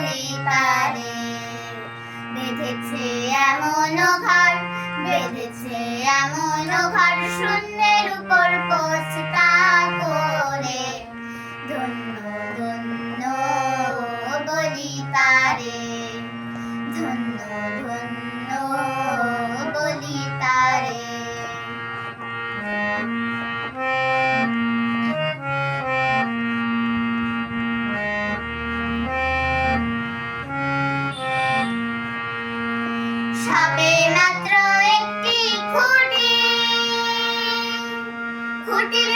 বলি পারে বেঁধেছে এমন ঘর বেঁধেছে এমন ঘর শূন্যের সবে মাত্র একটি খুঁটি। খুঁটির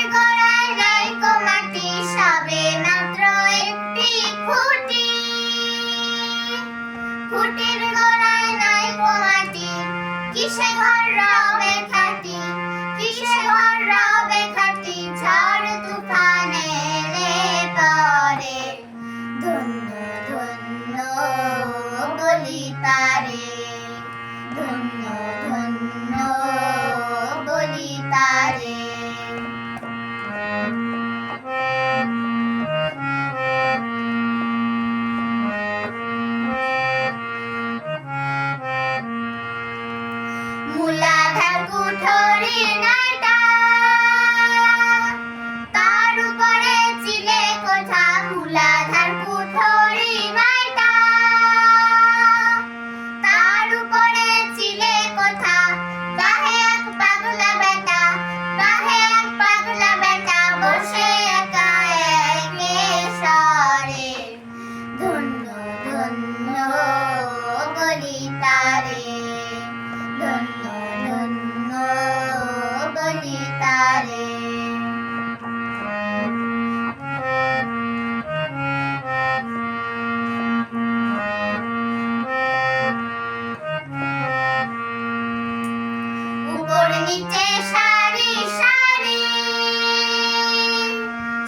নিচে সারি সারি,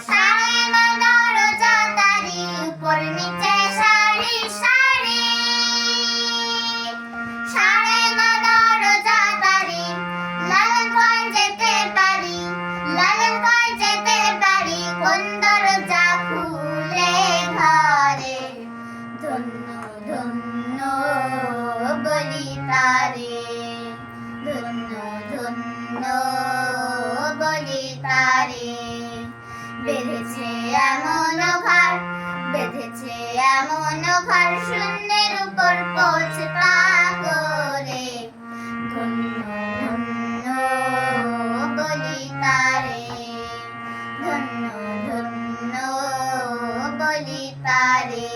সারে দরজা তারি, উপর নিচে সারি সারি, সারে দরজা তারি লালন যেতে পারি লালন যেতে পারি, কোন দরজা খুলে ঘরে? ধন্য ধন্য বলি তারে। বেঁধেছে এমন ঘর, বেঁধেছে এমন ঘর, শূন্যের উপর পৌঁছতা পাগরে ধন্য ধন্য বলি তারে ধন্য ধন্য বলি তারে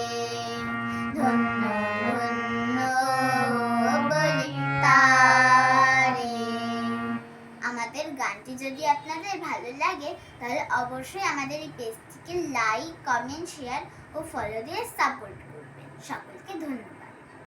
যদি আপনাদের ভালো লাগে, তাহলে অবশ্যই আমাদের এই পেজটিকে লাইক কমেন্ট শেয়ার ও ফলো দিয়ে সাপোর্ট করবেন। সকলকে ধন্যবাদ।